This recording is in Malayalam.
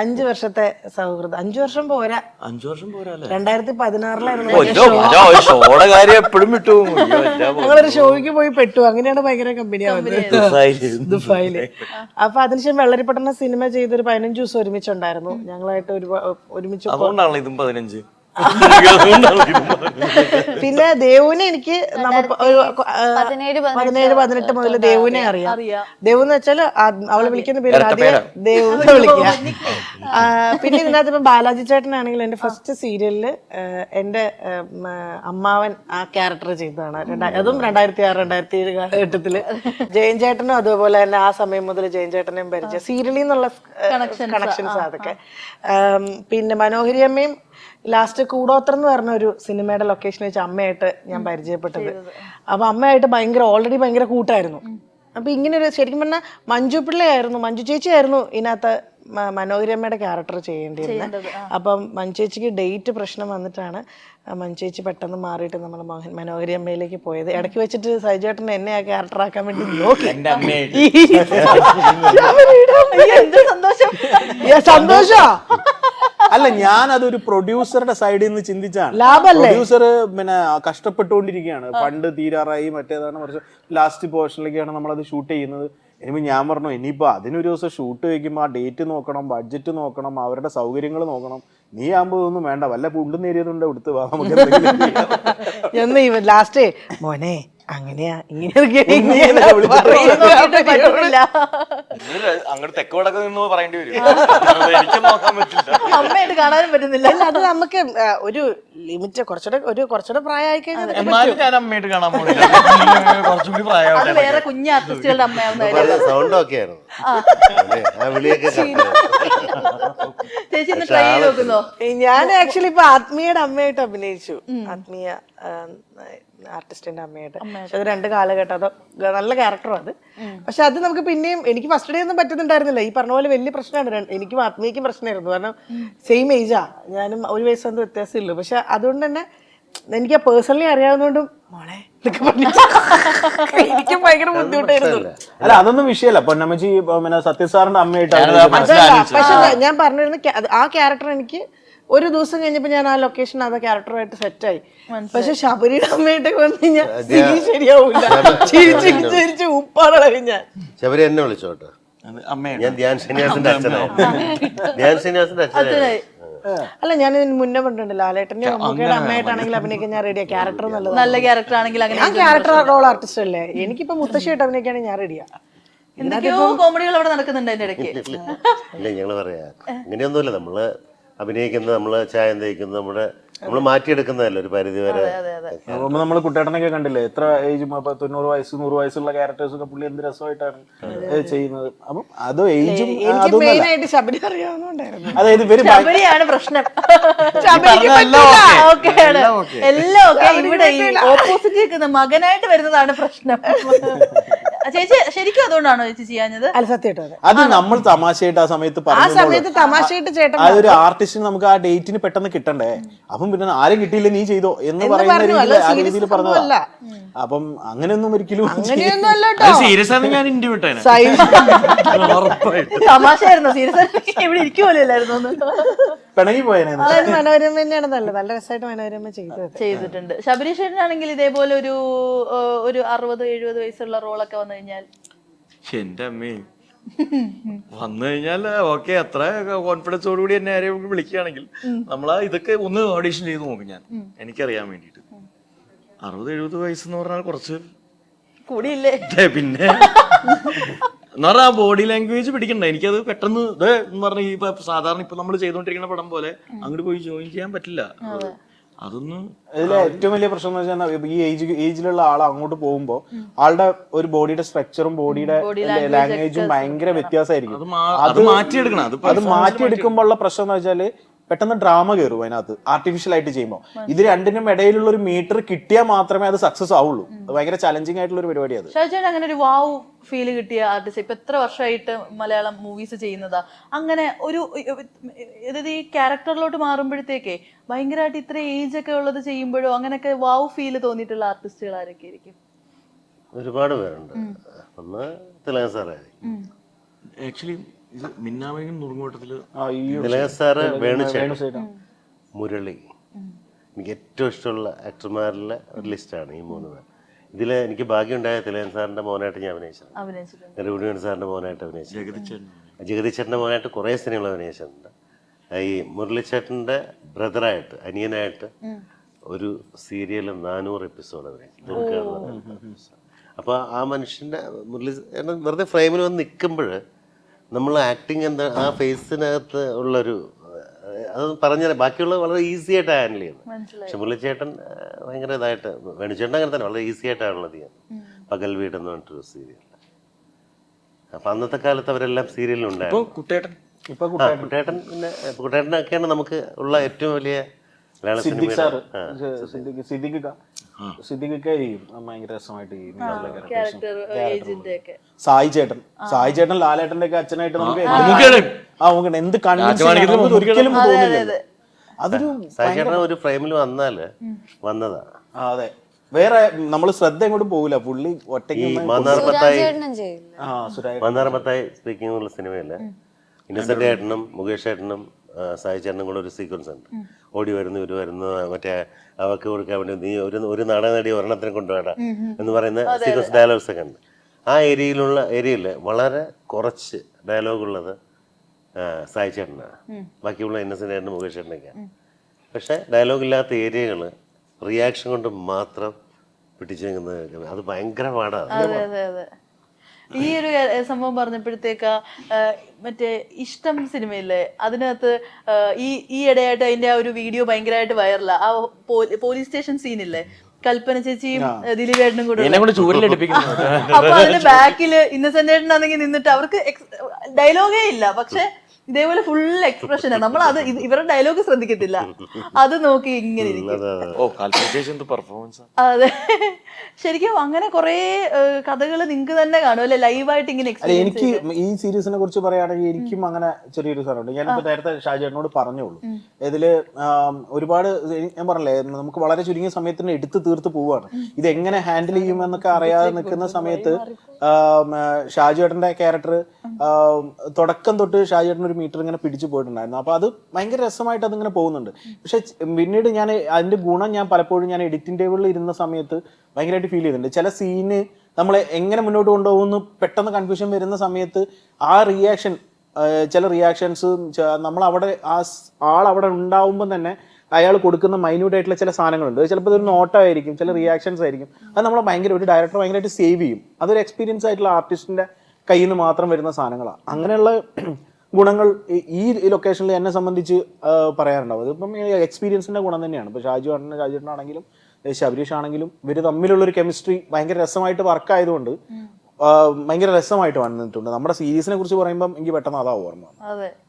അഞ്ചു വർഷത്തെ സൗഹൃദം. അഞ്ചു വർഷം പോരാ. അഞ്ചു വർഷം പോരാല്ലേ രണ്ടായിരത്തി പതിനാറിലായിരുന്നു ഷോയുടെ കാര്യം എപ്പോഴും വിട്ടു. ഞങ്ങളൊരു ഷോയ്ക്ക് പോയി പെട്ടു. അങ്ങനെയാണ് ഭയങ്കര കമ്പനി ആവുന്നത്. ദുബായിൽ. അപ്പൊ അതിനുശേഷം വെള്ളരിപ്പട്ടണ സിനിമ ചെയ്തൊരു പതിനഞ്ച് ദിവസം ഒരുമിച്ചുണ്ടായിരുന്നു. ഞങ്ങളായിട്ട് ഒരു ഒരുമിച്ച് ഇതും പതിനഞ്ച്. പിന്നെ ദേവുവിനെ എനിക്ക് പതിനേഴ് പതിനെട്ട് മുതൽ ദേവുവിനെ അറിയാം. ദേവു എന്ന് വെച്ചാൽ അവളെ വിളിക്കുന്ന പേര് ആദ്യം. ദേവു എന്ന് വിളിക്കുക പിന്നെ ഇതിനകത്ത് ഇപ്പം ബാലാജി ചേട്ടനാണെങ്കിൽ എന്റെ ഫസ്റ്റ് സീരിയലിൽ എന്റെ അമ്മാവൻ ആ ക്യാരക്ടർ ചെയ്തതാണ്. അതും രണ്ടായിരത്തി ആറ് രണ്ടായിരത്തി ഏഴ് കാലഘട്ടത്തിൽ. ജയൻ ചേട്ടനും അതുപോലെ തന്നെ ആ സമയം മുതൽ ജയൻ ചേട്ടനെയും പരിചയം. സീരിയലിൽ നിന്നുള്ള കണക്ഷൻസ് അതൊക്കെ. പിന്നെ മനോഹരി അമ്മയും ലാസ്റ്റ് കൂടോത്രം എന്ന് പറഞ്ഞ ഒരു സിനിമയുടെ ലൊക്കേഷൻ വെച്ച് അമ്മയായിട്ട് ഞാൻ പരിചയപ്പെട്ടത്. അപ്പൊ അമ്മയായിട്ട് ഭയങ്കര ഓൾറെഡി ഭയങ്കര കൂട്ടായിരുന്നു. അപ്പൊ ഇങ്ങനെ ഒരു ശരിക്കും പറഞ്ഞാൽ മഞ്ജു പിള്ളയായിരുന്നു മഞ്ജു ചേച്ചിയായിരുന്നു ഇതിനകത്ത് മനോഹരമ്മയുടെ മനോഹരി അമ്മയുടെ ക്യാരക്ടർ ചെയ്യേണ്ടിയിരുന്നത് അപ്പം മഞ്ചേച്ചിക്ക് ഡേറ്റ് പ്രശ്നം വന്നിട്ടാണ് മഞ്ചേച്ചി മഞ്ജു ചേച്ചി പെട്ടെന്ന് മാറിയിട്ട് നമ്മൾ മോഹൻ മനോഹരി അമ്മയിലേക്ക് പോയത്. ഇടയ്ക്ക് വെച്ചിട്ട് സൈജേട്ടൻ എന്നെ ആ ക്യാരക്ടർ ആക്കാൻ വേണ്ടി നോക്കി. സന്തോഷം. സന്തോഷാ? അല്ല ഞാൻ അതൊരു പ്രൊഡ്യൂസറുടെ സൈഡിൽ നിന്ന് ചിന്തിച്ചാണ്? പ്രൊഡ്യൂസർ പിന്നെ കഷ്ടപ്പെട്ടുകൊണ്ടിരിക്കുകയാണ്. പണ്ട് തീരാറായി മറ്റേതാണ് കുറച്ച് ലാസ്റ്റ് പോർഷനിലേക്കാണ് നമ്മൾ അത് ഷൂട്ട് ചെയ്യുന്നത്. ഇനിയിപ്പോ ഞാൻ പറഞ്ഞു ഇനിയിപ്പോ അതിനൊരു ദിവസം ഷൂട്ട് വെക്കുമ്പോൾ ആ ഡേറ്റ് നോക്കണം ബഡ്ജറ്റ് നോക്കണം അവരുടെ സൗകര്യങ്ങൾ നോക്കണം. നീ ആകുമ്പോൾ ഒന്നും വേണ്ട. വല്ല പുണ്ടും നേരിയതുണ്ട് എടുത്ത് വാ നമുക്ക്. എന്ന് ലാസ്റ്റ് മോനെ അങ്ങനെയാ ഇങ്ങനെ അങ്ങോട്ട് തെക്ക് വടക്ക് നിന്ന് പറയേണ്ടി വരും. എനിക്ക് നോക്കാൻ പറ്റില്ല. അമ്മയായിട്ട് കാണാനും പറ്റുന്നില്ല. അല്ല അത് നമുക്ക് ഒരു ലിമിറ്റ് കുറച്ചുകൂടെ ഒരു കുറച്ചുകൂടെ പ്രായമായി കഴിഞ്ഞാൽ ഞാൻ അമ്മയായിട്ട് കാണാൻ പോണില്ല. കുറച്ചുകൂടി അത് പ്രായമാവട്ടെ വേറെ കുഞ്ഞു ആർട്ടിസ്റ്റുകളുടെ അമ്മയാവുന്ന സൗണ്ട് ഒക്കെ ആയിരുന്നു. അതെ, ആ വിളിയൊക്കെ കേട്ടോ. ചേച്ചി ഒന്ന് ട്രൈ ചെയ്ത് നോക്കുന്നോ ഞാൻ ആക്ച്വലി ഇപ്പൊ ആത്മീയയുടെ അമ്മയായിട്ട് അഭിനയിച്ചു. ആത്മീയ ആർട്ടിസ്റ്റിന്റെ അമ്മയായിട്ട്. പക്ഷെ അത് രണ്ട് കാലഘട്ടം. അത് ഗ- നല്ല ക്യാരക്ടറും അത്. പക്ഷെ അത് നമുക്ക് പിന്നെയും എനിക്ക് ഫസ്റ്റ് ഡേ ഒന്നും പറ്റുന്നുണ്ടായിരുന്നില്ല. ഈ പറഞ്ഞ പോലെ വലിയ പ്രശ്നമാണ്. എനിക്കും ആത്മീയക്കും പ്രശ്നമായിരുന്നു. കാരണം സെയിം ഏജാ ഞാനും ഒരു വയസ്സൊന്നും വ്യത്യാസമില്ലു പക്ഷെ അതുകൊണ്ട് തന്നെ എനിക്ക് പേഴ്സണലി അറിയാവുന്നതുകൊണ്ടും മോളെ എനിക്ക് ഭയങ്കര ബുദ്ധിമുട്ടായിരുന്നു. അല്ല അതൊന്നും വിഷയമല്ല. പൊന്നമ്മജി സത്യസാറിന്റെ അമ്മയായിട്ട്. പക്ഷെ ഞാൻ പറഞ്ഞിരുന്ന ആ ക്യാരക്ടർ എനിക്ക് ഒരു ദിവസം കഴിഞ്ഞപ്പോ ഞാൻ ആ ലൊക്കേഷൻ അത് ക്യാരക്ടറുമായിട്ട് സെറ്റായി പക്ഷെ ശബരിയുടെ അമ്മയായിട്ട് വന്നു കഴിഞ്ഞാൽ സ്ഥിതി ശരിയാവൂല. ചിരിച്ച് ചിരിച്ച് ഉപ്പാളായി ഞാൻ. ശബരി എന്നെ വിളിച്ചോട്ടോ ഞാൻ ധ്യാൻ ശ്രീനിവാസിന്റെ അച്ഛനായി ധ്യാൻ ശ്രീനിവാസിന്റെ അച്ഛനായി അല്ല ഞാൻ ഇതിന് മുന്നേ പറഞ്ഞിട്ടുണ്ട് ലാലേട്ടന്റെ മമ്മൂക്കയുടെ അമ്മയായിട്ടാണെങ്കിൽ അഭിനയിക്കാൻ ഞാൻ റെഡിയാ ക്യാരക്ടർ നല്ലത് നല്ല ക്യാരക്ടർ ആണെങ്കിൽ അങ്ങനെ ഞാൻ ക്യാരക്ടർ റോൾ ആർട്ടിസ്റ്റ് അല്ലേ? എനിക്കിപ്പോ മുത്തശ്ശിയായിട്ട് അഭിനയിക്കുകയാണെങ്കിൽ ഞാൻ റെഡിയാ എന്തൊക്കെയോ കോമഡികൾ അവിടെ നടക്കുന്നുണ്ട് അതിന്റെ ഇടയ്ക്ക്. ഇല്ല ഞങ്ങൾ പറയാ. ഇങ്ങനെയൊന്നുമില്ല നമ്മൾ അഭിനയിക്കുന്നത് നമ്മൾ ചായം തേക്കുന്നത് നമ്മുടെ നമ്മൾ മാറ്റിയെടുക്കുന്നതല്ല ഒരു പരിധി വരെ? നമ്മൾ നമ്മൾ കുട്ടേട്ടനൊക്കെ കണ്ടില്ലേ എത്ര ഏജ് തൊണ്ണൂറ് വയസ്സ് നൂറ് വയസ്സുള്ള ക്യാരക്ടേഴ്സ് ഒക്കെ പുള്ളി എന്ത് രസമായിട്ടാണ് ചെയ്യുന്നത്? അപ്പം അത് ഏജും അതായത് ഇവർ ഭയ- ശബരിയാണ് പ്രശ്നം. ശബരിക്ക് പറ്റില്ല. ഓക്കേ. ആണ്. എല്ലാം ഓക്കെ. ഇവിടെ ഓപ്പോസിറ്റ് നിൽക്കുന്ന മകനായിട്ട് വരുന്നതാണ് പ്രശ്നം. ചേച്ചി ശരിക്കും അതുകൊണ്ടാണോ ചേച്ചി ചെയ്യാഞ്ഞത്? അല്ല സത്യമായിട്ടും അതെ. അത് നമ്മൾ തമാശയായിട്ട് ആ സമയത്ത് ആ പറഞ്ഞു സമയത്ത് തമാശയായിട്ട് ചേട്ടൻ അതൊരു ആർട്ടിസ്റ്റിന് നമുക്ക് ആ ഡേറ്റിന് പെട്ടെന്ന് കിട്ടണ്ടേ? അപ്പം പിന്നെ ആരും കിട്ടിയില്ല നീ ചെയ്തോ എന്ന് പറയുന്ന പറഞ്ഞു, രീതിയിൽ അല്ല, ആ serious രീതിയിൽ സംഭവമല്ല. അപ്പം അങ്ങനെയൊന്നും ഒരിക്കലും അങ്ങനെയൊന്നും അല്ല കേട്ടോ. സീരിയസ് ഞാൻ ഇന്ത്യ വിട്ടേനെ. സൈൻസ് ഉറപ്പായിട്ട്. തമാശയായിരുന്നു. സീരിയസ് ഇവിടെ ഒന്ന് പിണങ്ങി പോയനെ അതായത് മനോരമ തന്നെയാണ് നല്ലത്. നല്ല രസമായിട്ട് മനോരമ ചെയ്തത് ചെയ്തിട്ടുണ്ട്. ശബരീഷ് ചേട്ടനാണെങ്കിൽ ഇതേപോലെ ഒരു ഏഹ്, ഒരു അറുപത് എഴുപത് വയസ്സുള്ള റോളൊക്കെ വന്നു കഴിഞ്ഞാൽ? എന്റെ അമ്മേ. വന്നു കഴിഞ്ഞാൽ ഓക്കെ അത്ര കോൺഫിഡൻസോട് കൂടി എന്നെ ആരെയും വിളിക്കുകയാണെങ്കിൽ നമ്മൾ ഇതൊക്കെ ഒന്ന് ഓഡീഷൻ ചെയ്ത് നോക്കും ഞാൻ. എനിക്കറിയാൻ വേണ്ടിയിട്ട്. അറുപത് എഴുപത് വയസ്സെന്ന് പറഞ്ഞാൽ കുറച്ച് കൂടിയില്ലേ? ദേ പിന്നെ. എന്ന് പറഞ്ഞാൽ ബോഡി ലാംഗ്വേജ് പിടിക്കണ്ട. എനിക്കത് പെട്ടെന്ന് ഇത് എന്ന് പറഞ്ഞ ഈ ഇപ്പൊ സാധാരണ ഇപ്പൊ നമ്മൾ ചെയ്തോണ്ടിരിക്കുന്ന പടം പോലെ അങ്ങോട്ട് പോയി ജോയിൻ ചെയ്യാൻ പറ്റില്ല. അതൊന്നും ഇതിലെ ഏറ്റവും വലിയ പ്രശ്നം എന്ന് വെച്ചാൽ ഈ ഏജ് ഏജിലുള്ള ആൾ അങ്ങോട്ട് പോകുമ്പോൾ ആളുടെ ഒരു ബോഡിയുടെ സ്ട്രക്ചറും ബോഡിയുടെ ലാംഗ്വേജും ഭയങ്കര വ്യത്യാസമായിരിക്കും. അത് മാറ്റിയെടുക്കണം. അത് അത് മാറ്റിയെടുക്കുമ്പോഴുള്ള പ്രശ്നം എന്ന് വെച്ചാൽ പെട്ടെന്ന് ഡ്രാമ കയറും അതിനകത്ത് ആർട്ടിഫിഷ്യൽ ആയിട്ട് ചെയ്യുമ്പോൾ ഇത് രണ്ടിനും ഇടയിലുള്ള ഒരു മീറ്റർ കിട്ടിയാൽ മാത്രമേ അത് സക്സസ് ആവുള്ളൂ. അത് ഭയങ്കര ചലഞ്ചിങ് ആയിട്ടുള്ള ഒരു പരിപാടി അത്. ഷാജാൻ അങ്ങനെ ഒരു വാവ് ഫീൽ കിട്ടിയ ആർട്ടിസ്റ്റ് ഇപ്പൊ എത്ര വർഷമായിട്ട് മലയാളം മൂവീസ് ചെയ്യുന്നതാ? അങ്ങനെ ഒരു അതായത് ഈ ക്യാരക്ടറിലോട്ട് മാറുമ്പോഴത്തേക്കേ ഭയങ്കരമായിട്ട് ഇത്ര ഏജ് ഒക്കെ ഉള്ളത് ചെയ്യുമ്പോഴോ അങ്ങനെയൊക്കെ വാവ് ഫീൽ തോന്നിയിട്ടുള്ള ആർട്ടിസ്റ്റുകൾ ആരൊക്കെ ആയിരിക്കും? ഒരുപാട് പേരുണ്ട്. ഒന്ന് തിലകൻ സാറേ ആക്ച്വലി ഇത് നുറുങ്ങോട്ടത്തിൽ. മുരളി. എനിക്ക് ഏറ്റവും ഇഷ്ടമുള്ള ആക്ടർമാരിലെ ഒരു ലിസ്റ്റാണ് ഈ മൂന്ന് പേർ. ഇതിൽ എനിക്ക് ഭാഗ്യമുണ്ടായ തിലകൻ സാറിന്റെ മോനായിട്ട് ഞാൻ അഭിനയിച്ചത് അഭിനയിച്ചിട്ടുണ്ട്. രഘുവീൺ സാറിന്റെ മോനായിട്ട് അഭിനയിച്ചു ജഗതിച്ചേട്ടൻ ജഗദീശേട്ടന്റെ മോനായിട്ട് കുറേ സിനിമകൾ അഭിനയിച്ചിട്ടുണ്ട്. ഈ മുരളിച്ചേട്ടന്റെ ബ്രദറായിട്ട് അനിയനായിട്ട് ഒരു സീരിയൽ നാനൂറ് എപ്പിസോഡ് അഭിനയിച്ചു. അപ്പോൾ ആ മനുഷ്യന്റെ മുരളി വെറുതെ ഫ്രെയിമിൽ വന്ന് നിൽക്കുമ്പോൾ നമ്മൾ ആക്ടിങ് എന്താ ആ ഫേസിനകത്ത് ഉള്ളൊരു അത് പറഞ്ഞാൽ ബാക്കിയുള്ളത് വളരെ ഈസി ആയിട്ട് ഹാൻഡിൽ ചെയ്യുന്നത്. പക്ഷെ മുല്ലച്ചേട്ടൻ ഭയങ്കര ഇതായിട്ട് വേണുചേട്ടൻ അങ്ങനെ തന്നെ വളരെ ഈസി ആയിട്ടാണുള്ളത് ചെയ്യുന്നത് പകൽ വീട് എന്ന് പറഞ്ഞിട്ടൊരു സീരിയൽ അപ്പൊ അന്നത്തെ കാലത്ത് അവരെല്ലാം സീരിയലിലുണ്ടായിരുന്നു ഇപ്പൊ കുട്ടേട്ടൻ ഇപ്പൊ ആ, കുട്ടേട്ടൻ. പിന്നെ കുട്ടേട്ടനൊക്കെയാണ് നമുക്ക് ഉള്ള ഏറ്റവും വലിയ മലയാള സിദ്ദിഖ് സിനിമയുടെ സാറ് സിദ്ദിഖ് സിദ്ദിഖ് ക- സിദ്ദിഖ് ഒക്കെ ചെയ്യും ഭയങ്കര രസമായിട്ട് ചെയ്യും സായി ചേട്ടൻ. സായി ചേട്ടൻ ലാലേട്ടന്റെ ഒക്കെ അച്ഛനായിട്ട് നമുക്ക് ആ നമുക്ക് എന്ത് കൺവിൻസ് ഒരിക്കലും തോന്നില്ല അതൊരു സായി ചേട്ടൻ ഒരു ഫ്രെയിമിൽ വന്നാൽ വന്നതാ. അതെ. വേറെ നമ്മൾ ശ്രദ്ധ ഇങ്ങോട്ട് പോകില്ല പുള്ളി ഒറ്റയ്ക്ക് നിന്ന് ചേട്ടനും ചെയ്യില്ല. ആ സുരായ മാന്നാർ സ്പീക്കിംഗ് ഉള്ള സിനിമയിൽ ഇന്നസെന്റ് ഏട്ടനും മുകേഷ് ഏട്ടനും ആ, സായി കൂടെ ഒരു സീക്വൻസ് ഉണ്ട്. ഓടി വരുന്നു ഇവർ വരുന്നു മറ്റേ അവർക്ക് കൊടുക്കാൻ വേണ്ടി നീ ഒരു ഒരു നാടക നടി ഒരെണ്ണത്തിന് എന്ന് പറയുന്ന സീക്വൻസ് ഡയലോഗ്സ് ഒക്കെ ഉണ്ട്. ആ ഏരിയയിലുള്ള ഏരിയയിൽ വളരെ കുറച്ച് ഡയലോഗ് ഉള്ളത് ആ, സായി ചേട്ടനാണ് ബാക്കിയുള്ള ഇന്നസെന്റ് ഏട്ടനും മുകേഷ് ചേട്ടനൊക്കെയാണ് പക്ഷേ ഡയലോഗ് ഇല്ലാത്ത ഏരിയകൾ റിയാക്ഷൻ കൊണ്ട് മാത്രം പിടിച്ചു നിൽക്കുന്നത് അത് ഭയങ്കര പാടാണ് ഈ ഒരു സംഭവം പറഞ്ഞപ്പോഴത്തേക്ക് മറ്റേ ഇഷ്ടം സിനിമയില്ലേ? അതിനകത്ത് ഈ ഈ ഇടയായിട്ട് അതിന്റെ ആ ഒരു വീഡിയോ ഭയങ്കരമായിട്ട് വൈറലാ. ആ പോലീസ് സ്റ്റേഷൻ സീനില്ലേ? കൽപ്പന ചേച്ചിയും ദിലീപ് ദിലീപേട്ടനും കൂടെ അപ്പൊ അതിന്റെ ബാക്കിൽ ഇന്നസെന്റ് ഏട്ടനാണെങ്കിൽ നിന്നിട്ട് അവർക്ക് ഡയലോഗേ ഇല്ല. പക്ഷെ ഇതേപോലെ ഫുൾ എക്സ്പ്രഷനാ നമ്മൾ അത് ഇവരുടെ ഡയലോഗ് ശ്രദ്ധിക്കത്തില്ല. അത് നോക്കി ഇങ്ങനെ ഇരിക്കും. ഓ കാൽക്കുലേഷൻ പെർഫോമൻസ് അതെ. ശരിക്കും അങ്ങനെ കുറെ കഥകൾ നിങ്ങൾക്ക് തന്നെ കാണും അല്ലെ? ലൈവായിട്ട് ഇങ്ങനെ എനിക്ക് ഈ സീരീസിനെ കുറിച്ച് പറയുകയാണെങ്കിൽ എനിക്കും അങ്ങനെ ചെറിയൊരു സാധനമുണ്ട് ഞാൻ നേരത്തെ ഷാജേട്ടനോട് പറഞ്ഞോളൂ ഇതിൽ ഒരുപാട് ഞാൻ പറഞ്ഞില്ലേ നമുക്ക് വളരെ ചുരുങ്ങിയ സമയത്തിന് എടുത്ത് തീർത്ത് പോവാണ്. ഇത് എങ്ങനെ ഹാൻഡിൽ ചെയ്യുമെന്നൊക്കെ അറിയാതെ നിൽക്കുന്ന സമയത്ത് ഷാജേട്ടന്റെ ക്യാരക്ടർ തുടക്കം തൊട്ട് ഷാജേട്ടൻ ഒരു മീറ്റർ ഇങ്ങനെ പിടിച്ചു പോയിട്ടുണ്ടായിരുന്നു. അപ്പൊ അത് ഭയങ്കര രസമായിട്ട് അതിങ്ങനെ പോകുന്നുണ്ട്. പക്ഷെ പിന്നീട് ഞാൻ അതിന്റെ ഗുണം ഞാൻ പലപ്പോഴും ഞാൻ എഡിറ്റിംഗ് ടേബിളിൽ ഇരുന്ന സമയത്ത് ഭയങ്കരമായിട്ട് ഫീൽ ചെയ്യുന്നുണ്ട് ചില സീന് നമ്മളെ എങ്ങനെ മുന്നോട്ട് കൊണ്ടുപോകുന്നു പെട്ടെന്ന് കൺഫ്യൂഷൻ വരുന്ന സമയത്ത് ആ റിയാക്ഷൻ ചില റിയാക്ഷൻസ് നമ്മൾ അവിടെ ആ ആൾ അവിടെ ഉണ്ടാവുമ്പോൾ തന്നെ അയാൾ കൊടുക്കുന്ന മൈന്യൂട്ട് ആയിട്ടുള്ള ചില സാധനങ്ങളുണ്ട്. ചിലപ്പോൾ ഇതൊരു നോട്ടായിരിക്കും ചില റിയാക്ഷൻസ് ആയിരിക്കും. അത് നമ്മൾ ഭയങ്കര ഒരു ഡയറക്ടർ ഭയങ്കരമായിട്ട് സേവ് ചെയ്യും. അതൊരു എക്സ്പീരിയൻസ് ആയിട്ടുള്ള ആർട്ടിസ്റ്റിന്റെ കയ്യിൽ നിന്ന് മാത്രം വരുന്ന സാധനങ്ങളാണ് അങ്ങനെയുള്ള ഗുണങ്ങൾ ഈ- ലൊക്കേഷനിൽ എന്നെ സംബന്ധിച്ച് പറയാറുണ്ടാവും. അതിപ്പം എക്സ്പീരിയൻസിന്റെ ഗുണം തന്നെയാണ്. ഇപ്പോൾ ഷാജു ആണെങ്കിലും ഷാജു ആണെങ്കിലും ശബരീഷ് ആണെങ്കിലും ഇവർ തമ്മിലുള്ളൊരു കെമിസ്ട്രി ഭയങ്കര രസമായിട്ട് വർക്ക് ആയതുകൊണ്ട് ആ, ഭയങ്കര രസമായിട്ട് വന്നിട്ടുണ്ട്. നമ്മുടെ സീരീസിനെ കുറിച്ച് പറയുമ്പോൾ എനിക്ക് പെട്ടെന്ന് അതാ ഓർമ്മ